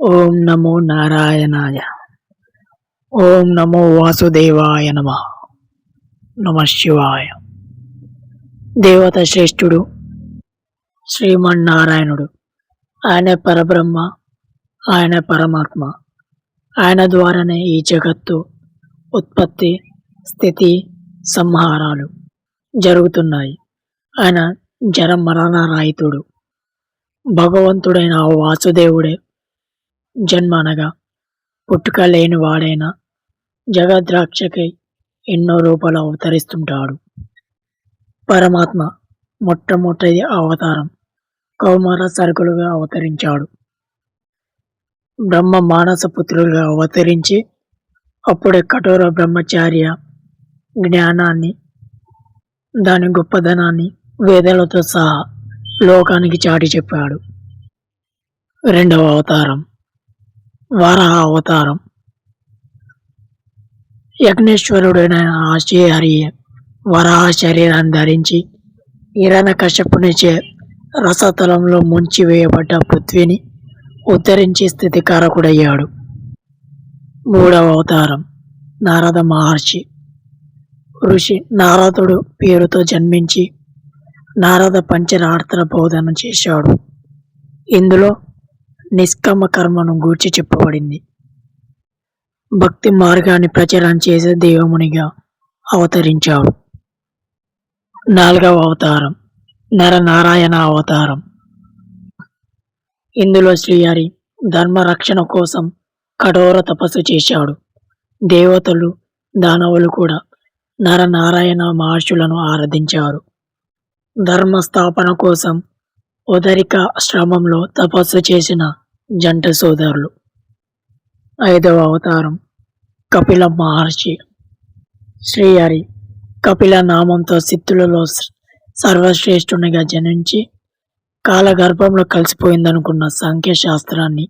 ఓం నమో నారాయణాయ. ఓం నమో వాసుదేవాయ నమ. నమ శివాయ. దేవత శ్రేష్ఠుడు శ్రీమన్నారాయణుడు. ఆయన పరబ్రహ్మ ఆయన పరమాత్మ. ఆయన ద్వారానే ఈ జగత్తు ఉత్పత్తి స్థితి సంహారాలు జరుగుతున్నాయి. ఆయన జర మరణ రాయితుడు. భగవంతుడైన వాసుదేవుడే జన్మ అనగా పుట్టుక లేని వాడైన జగద్రాక్షకై ఎన్నో రూపాలు అవతరిస్తుంటాడు. పరమాత్మ మొట్టమొదటి అవతారం కౌమార సరుకులుగా అవతరించాడు. బ్రహ్మ మానస పుత్రులుగా అవతరించి అప్పుడే కఠోర బ్రహ్మచార్య జ్ఞానాన్ని దాని గొప్పదనాన్ని వేదలతో సహా లోకానికి చాటి చెప్పాడు. రెండవ అవతారం వరాహ అవతారం యజ్ఞేశ్వరుడైన ఆ వరాహ శరీరాన్ని ధరించి హిరణ కశ్యపునిచే రసతలంలో ముంచి వేయబడ్డ పృథ్వీని ఉద్ధరించి స్థితికారకుడయ్యాడు. మూడవ అవతారం నారద మహర్షి. ఋషి నారదుడు పేరుతో జన్మించి నారద పంచరార్థన బోధన చేశాడు. ఇందులో నిష్కామ కర్మను గూర్చి చెప్పబడింది. భక్తి మార్గాన్ని ప్రచారం చేసే దేవమునిగా అవతరించాడు. నాలుగవ అవతారం నరనారాయణ అవతారం. ఇందులో శ్రీహరి ధర్మ రక్షణ కోసం కఠోర తపస్సు చేశాడు. దేవతలు దానవులు కూడా నరనారాయణ మహర్షులను ఆరాధించారు. ధర్మ స్థాపన కోసం ఉదరిక శ్రమంలో తపస్సు చేసిన జంట సోదరులు. ఐదవ అవతారం కపిల మహర్షి. శ్రీహరి కపిల నామంతో సిద్ధులలో సర్వశ్రేష్ఠునిగా జనించి కాలగర్భంలో కలిసిపోయిందనుకున్న సాంఖ్యశాస్త్రాన్ని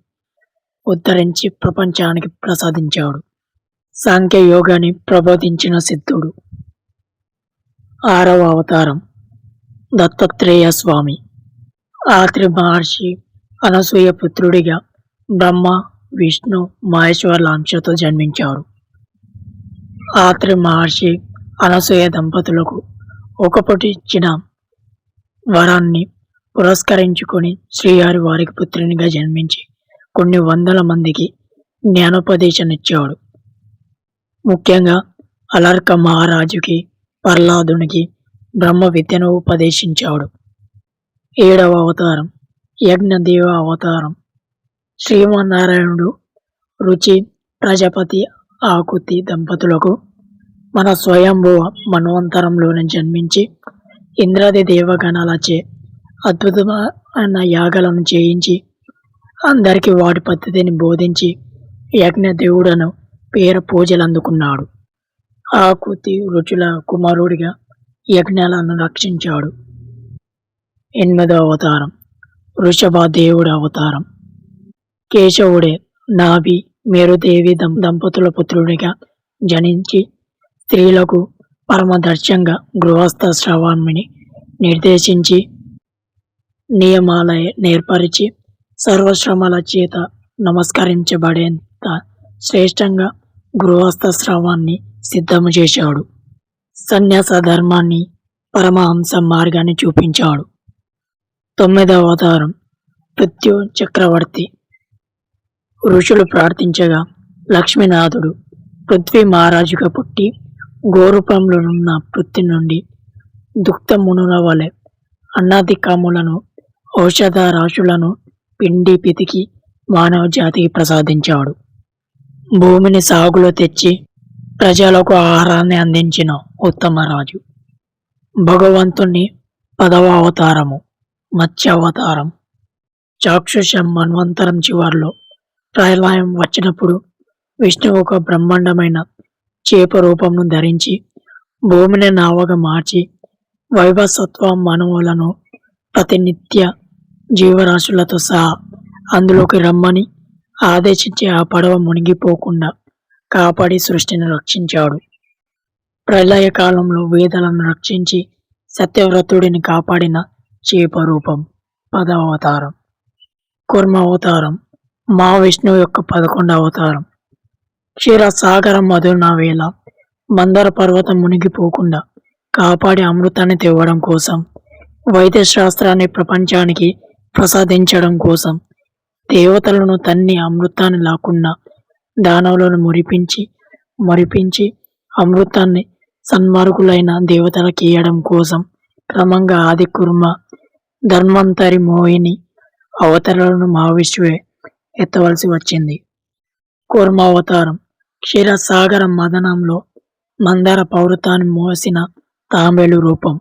ఉద్ధరించి ప్రపంచానికి ప్రసాదించాడు. సాంఖ్య యోగాన్ని ప్రబోధించిన సిద్ధుడు. ఆరవ అవతారం దత్తాత్రేయ స్వామి. ఆత్రి మహర్షి అనసూయ పుత్రుడిగా బ్రహ్మ విష్ణు మహేశ్వర్ల అంశతో జన్మించారు. ఆత్రి మహర్షి అనసూయ దంపతులకు ఒకపటి ఇచ్చిన వరాన్ని పురస్కరించుకొని శ్రీహరి వారికి పుత్రునిగా జన్మించి కొన్ని వందల మందికి జ్ఞానోపదేశనిచ్చాడు. ముఖ్యంగా అలర్క మహారాజుకి ప్రహ్లాదునికి బ్రహ్మ విద్యను ఉపదేశించాడు. ఏడవ అవతారం యజ్ఞదేవ అవతారం. శ్రీమన్నారాయణుడు రుచి ప్రజాపతి ఆకుతి దంపతులకు మన స్వయంభువ మన్వంతరంలోనే జన్మించి ఇంద్రాది దేవగణాలచే అద్భుతమైన యాగాలను చేయించి అందరికీ వాటి పద్ధతిని బోధించి యజ్ఞ దేవుడను పేర పూజలు అందుకున్నాడు ఆకుతి రుచుల కుమారుడిగా యజ్ఞాలను రక్షించాడు. ఎనిమిదో అవతారం. వృషభదేవుడి అవతారం. కేశవుడే నాభి మేరుదేవి దం దంపతుల పుత్రుడిగా జనించి స్త్రీలకు పరమదర్శంగా గృహస్థ శ్రవామిని నిర్దేశించి నియమాల నేర్పరిచి సర్వశ్రమల చేత నమస్కరించబడేంత శ్రేష్టంగా గృహస్థ స్రావాన్ని సిద్ధము చేశాడు. సన్యాస ధర్మాన్ని పరమహంస మార్గాన్ని చూపించాడు. తొమ్మిదవ అవతారం. మృత్యు చక్రవర్తి. ఋషులు ప్రార్థించగా లక్ష్మీనాథుడు పృథ్వీ మహారాజుగా పుట్టి గోరూపంలోనున్న పృథ్వీ నుండి దుక్తమునుల వలె అన్నాది కాములను ఔషధ రాశులను పిండి పితికి మానవ జాతికి ప్రసాదించాడు. భూమిని సాగులో తెచ్చి ప్రజలకు ఆహారాన్ని అందించిన ఉత్తమ రాజు. భగవంతుని పదవ అవతారము. మత్స్య అవతారం చాక్షుషం మన్వంతరం చివరిలో. ప్రళయం వచ్చినప్పుడు విష్ణువు ఒక బ్రహ్మాండమైన చేప రూపంను ధరించి భూమిని నావగా మార్చి వైభసత్వ మానవులను ప్రతినిత్య జీవరాశులతో సహా అందులోకి రమ్మని ఆదేశించి ఆ పడవ మునిగిపోకుండా కాపాడి సృష్టిని రక్షించాడు. ప్రళయ కాలంలో వేదలను రక్షించి సత్యవ్రతుడిని కాపాడిన చేప రూపం పదవ అవతారం. కుర్మ అవతారం మహావిష్ణువు యొక్క పదకొండవ అవతారం. క్షీరసాగరం మధున వేళ మందర పర్వతం మునిగిపోకుండా కాపాడి అమృతాన్ని తేవడం కోసం వైద్య శాస్త్రాన్ని ప్రపంచానికి ప్రసాదించడం కోసం దేవతలను తన్ని అమృతాన్ని లాక్కున్న దానవులను మురిపించి మురిపించి అమృతాన్ని సన్మార్గులైన దేవతలకు ఇయ్యడం కోసం క్రమంగా ఆది కుర్మ ధన్వంతరి మోహిని అవతారాలను మహావిష్ణువే ఎత్తవలసి వచ్చింది. కూర్మ అవతారం క్షీరసాగర మదనంలో మందార పౌరతాన్ని మోసిన తాంబేలు రూపం.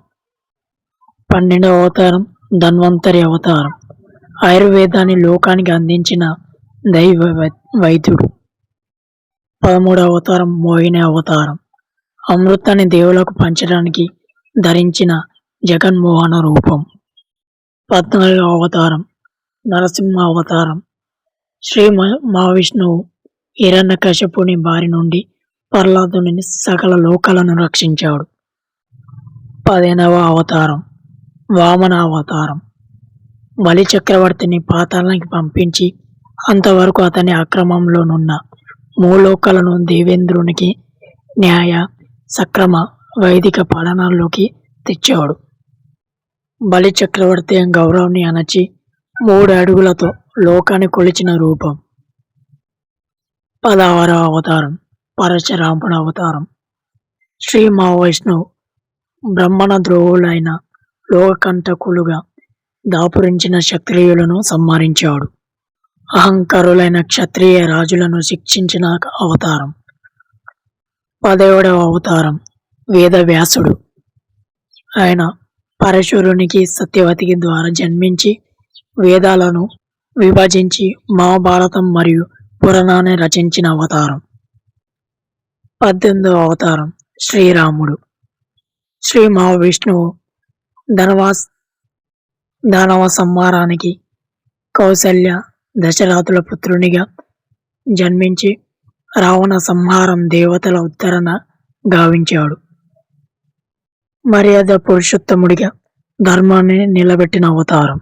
పన్నెండవ అవతారం ధన్వంతరి అవతారం. ఆయుర్వేదాన్ని లోకానికి అందించిన దైవ వై- వైద్యుడు. పదమూడవ అవతారం మోహిని అవతారం. అమృతాన్ని దేవులకు పంచడానికి ధరించిన జగన్మోహన రూపం. పద్నాలుగవ అవతారం నరసింహ అవతారం. శ్రీ మ- మహావిష్ణువు హిరణ్యకశపుని బారి నుండి ప్రహ్లాదుని సకల లోకాలను రక్షించాడు. పదిహేనవ అవతారం వామన అవతారం. బలి చక్రవర్తిని పాతాళానికి పంపించి అంతవరకు అతని ఆక్రమంలోనున్న మూలోకాలను దేవేంద్రునికి న్యాయ సక్రమ వైదిక పాలనలోకి తెచ్చాడు. బలి చక్రవర్తి గౌరవాన్ని అణచి మూడు అడుగులతో లోకాన్ని కొలిచిన రూపం. పదహారవ అవతారం పరశురాముడు అవతారం. శ్రీ మహావిష్ణువు బ్రహ్మణ ద్రోహులైన లోకకంటకులుగా దాపురించిన క్షత్రియులను సంహరించాడు అహంకారులైన క్షత్రియ రాజులను శిక్షించిన అవతారం. పదేవడవ అవతారం వేదవ్యాసుడు. ఆయన పరశురునికి సత్యవతికి ద్వారా జన్మించి వేదాలను విభజించి మహాభారతం మరియు పురాణాన్ని రచించిన అవతారం. పద్దెనిమిదవ అవతారం శ్రీరాముడు. శ్రీ మహావిష్ణువు ధనవాస్ దానవ సంహారానికి కౌసల్య దశరథుల పుత్రునిగా జన్మించి రావణ సంహారం దేవతల ఉత్తరణ గావించాడు. మర్యాద పురుషోత్తముడిగా ధర్మాన్ని నిలబెట్టిన అవతారం.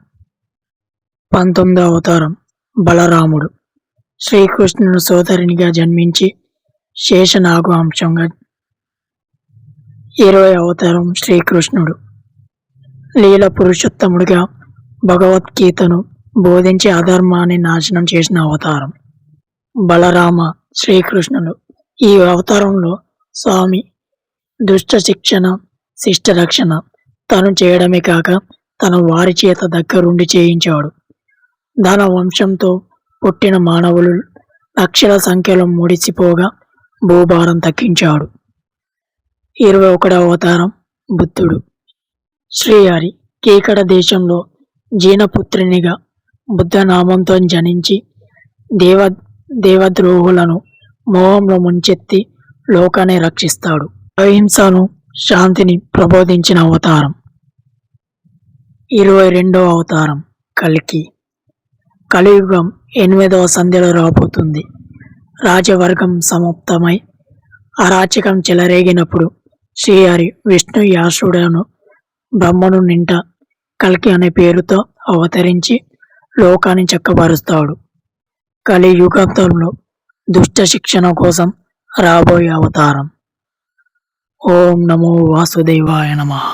పంతొమ్మిదో అవతారం బలరాముడు. శ్రీకృష్ణుని సోదరునిగా జన్మించి శేషనాగు అంశంగా ఇరవై అవతారం శ్రీకృష్ణుడు. లీల పురుషోత్తముడిగా భగవద్గీతను బోధించి అధర్మాన్ని నాశనం చేసిన అవతారం. బలరామ శ్రీకృష్ణుడు. ఈ అవతారంలో స్వామి దుష్ట శిక్షణ శిష్ట రక్షణ తను చేయడమే కాక తన వారి చేత దగ్గరుండి చేయించాడు. ధన వంశంతో పుట్టిన మానవులు లక్షల సంఖ్యలో ముడిసిపోగా భూభారం తగ్గించాడు. ఇరవై ఒకటవ అవతారం బుద్ధుడు. శ్రీహరి కేకడ దేశంలో జీనపుత్రినిగా బుద్ధనామంతో జనించి దేవ దేవద్రోహులను మోహంలో ముంచెత్తి లోకాన్ని రక్షిస్తాడు. అహింసను శాంతిని ప్రబోధించిన అవతారం. ఇరవై రెండవ అవతారం కల్కి. కలియుగం ఎనిమిదవ సంధ్యలో రాబోతుంది. రాజవర్గం సమాప్తమై అరాచకం చెలరేగినప్పుడు శ్రీహరి విష్ణు యాసుడను బ్రహ్మను నింట కల్కి అనే పేరుతో అవతరించి లోకాన్ని చక్కబరుస్తాడు. కలియుగంతంలో దుష్ట శిక్షణ కోసం రాబోయే అవతారం. ఓం నమో వాసుదేవాయ నమః